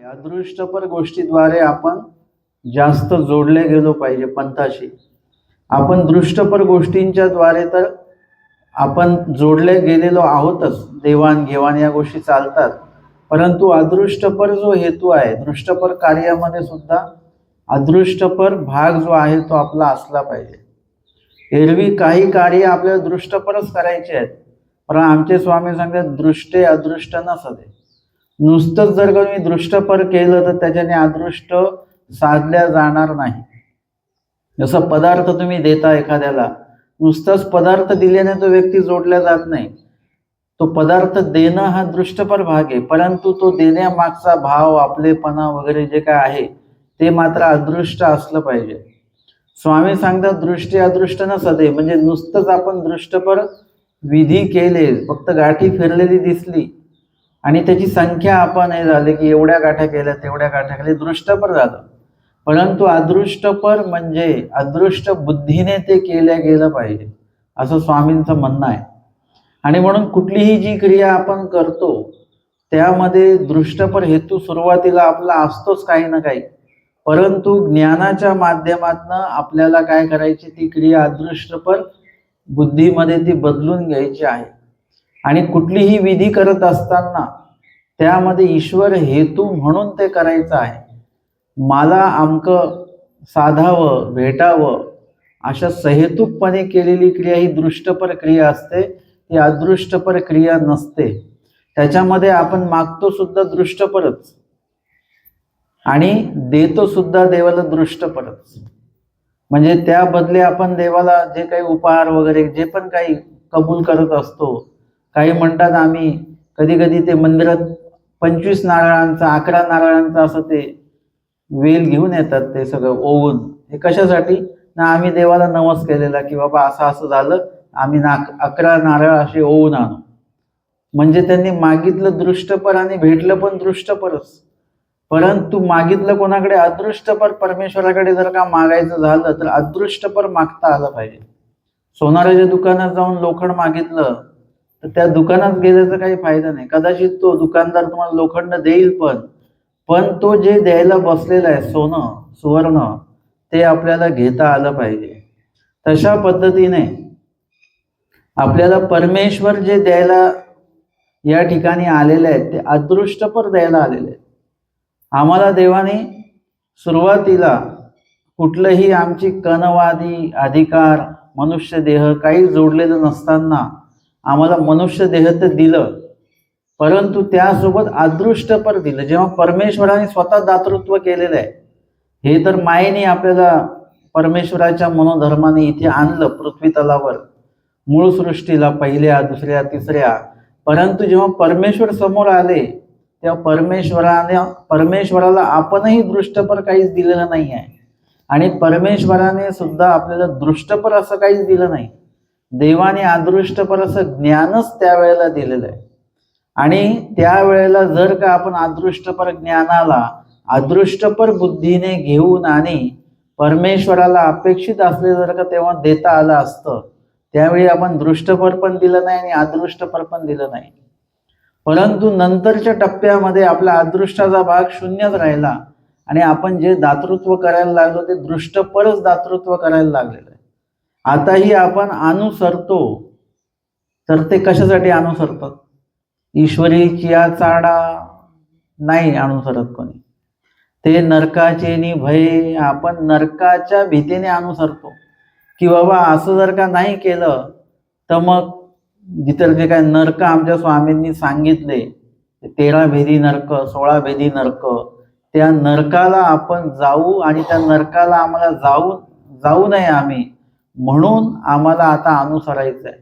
अदृष्टपर गोष्टीद्वारे आपण जास्त जोडले गेलो पाहिजे पंथाशी. आपण दृष्टपर गोष्टींच्या द्वारे तर आपण जोडले गेलेलो आहोतच देवाणघेवाण या गोष्टी चालतात. परंतु अदृष्टपर जो हेतू आहे दृष्टपर कार्यामध्ये सुद्धा अदृष्टपर भाग जो आहे तो आपला असला पाहिजे. एरवी काही कार्य आपल्याला दृष्टपरच करायचे आहेत पण आमचे स्वामी सांगतात दृष्टे अदृष्ट नसते. नुसतंच जर का तुम्ही दृष्टपर केलं तर त्याच्याने अदृष्ट साधल्या जाणार नाही. जसं पदार्थ तुम्ही देता एखाद्याला नुसतंच पदार्थ दिल्याने तो व्यक्ती जोडला जात नाही. तो पदार्थ देणं हा दृष्टपर भाग आहे परंतु तो देण्यामागचा भाव आपलेपणा वगैरे जे काय आहे ते मात्र अदृष्ट असलं पाहिजे. स्वामी सांगतात दृष्टी अदृष्ट नसते म्हणजे नुसतंच आपण दृष्टपर विधी केले फक्त गाठी फिरलेली दिसली आणि त्याची संख्या आपण हे झाले की एवढ्या गाठ्या केल्या तेवढ्या गाठ्या केल्या दृष्टपर झालं. परंतु अदृष्टपर म्हणजे अदृष्ट बुद्धीने ते केल्या गेलं पाहिजे असं स्वामींचं म्हणणं आहे. आणि म्हणून कुठलीही जी क्रिया आपण करतो त्यामध्ये दृष्टपर हेतू सुरुवातीला आपला असतोच काही ना काही. परंतु ज्ञानाच्या माध्यमातनं आपल्याला काय करायची ती क्रिया अदृष्टपर बुद्धीमध्ये ती बदलून घ्यायची आहे. आणि कुठलीही विधी करत असताना त्यामध्ये ईश्वर हेतू म्हणून ते करायचं आहे. मला आमकं साधावं भेटावं अशा सहेतुकपणे केलेली क्रिया ही दृष्टपर क्रिया असते ती अदृष्टपर क्रिया नसते. त्याच्यामध्ये आपण मागतो सुद्धा दृष्टपरच आणि देतो सुद्धा देवाला दृष्टपरच म्हणजे त्या बदले आपण देवाला जे काही उपहार वगैरे जे पण काही कबूल करत असतो काही म्हणतात आम्ही कधी कधी ते मंदिरात पंचवीस नारळांचा अकरा नारळांचा असं ते वेल घेऊन येतात ते सगळं ओवून. हे कशासाठी? ना आम्ही देवाला नवस केलेला की बाबा असं असं झालं आम्ही ना अकरा नारळ असे ओवून आणू. म्हणजे त्यांनी मागितलं दृष्टपर आणि भेटलं पण दृष्टपरच. परंतु मागितलं कोणाकडे? अदृष्टपर परमेश्वराकडे जर का मागायचं झालं तर अदृष्टपर मागता आलं पाहिजे. सोनाराच्या दुकानात जाऊन लोखंड मागितलं तर त्या दुकानात गेल्याचा काही फायदा नाही. कदाचित तो दुकानदार तुम्हाला लोखंड देईल पण पण तो जे द्यायला बसलेला आहे सोनं सुवर्ण ते आपल्याला घेता आलं पाहिजे. तशा पद्धतीने आपल्याला परमेश्वर जे द्यायला या ठिकाणी आलेले आहेत ते अदृष्टपर द्यायला आलेले आहेत. आम्हाला देवाने सुरुवातीला कुठलंही आमची कणवादी अधिकार मनुष्य देह काही जोडलेलं नसताना आम्हाला मनुष्य देह तर दिलं परंतु त्यासोबत अदृष्टपर दिलं. जेव्हा परमेश्वराने स्वतः दातृत्व केलेलं आहे हे तर मायेने आपल्याला परमेश्वराच्या मनोधर्माने इथे आणलं पृथ्वी तलावर मूळ सृष्टीला पहिल्या दुसऱ्या तिसऱ्या. परंतु जेव्हा परमेश्वर समोर आले तेव्हा परमेश्वराने परमेश्वराला आपणही दृष्टपर काहीच दिलेलं नाही आहे आणि परमेश्वराने सुद्धा आपल्याला दृष्टपर असं काहीच दिलं नाही. देवाने अदृष्टपर असं ज्ञानच त्यावेळेला दिलेलं आहे. आणि त्यावेळेला जर का आपण अदृष्टपर ज्ञानाला अदृष्टपर बुद्धीने घेऊन आणि परमेश्वराला अपेक्षित असले जर का तेव्हा देता आलं असतं त्यावेळी आपण दृष्टपर पण दिलं नाही आणि अदृष्टपर पण दिलं नाही. परंतु नंतरच्या टप्प्यामध्ये आपला अदृष्टाचा भाग शून्यच राहिला आणि आपण जे दातृत्व करायला लागलो ते दृष्टपरच दातृत्व करायला लागलेलं आताही आपण अनुसरतो. तर ते कशासाठी अनुसरतात? ईश्वरीच्या चाडा नाही अनुसरत कोणी. ते नरकाचे नि भय आपण नरकाच्या भीतीने अनुसरतो. की बाबा असं जर का नाही केलं तर मग जिथं जे काय नरक आमच्या स्वामींनी सांगितले तेरा भेदी नरक सोळा भेदी नरक त्या नरकाला आपण जाऊ आणि त्या नरकाला आम्हाला जाऊ जाऊ नये आम्ही. म्हणून आम्हाला आता अनुसरायचं आहे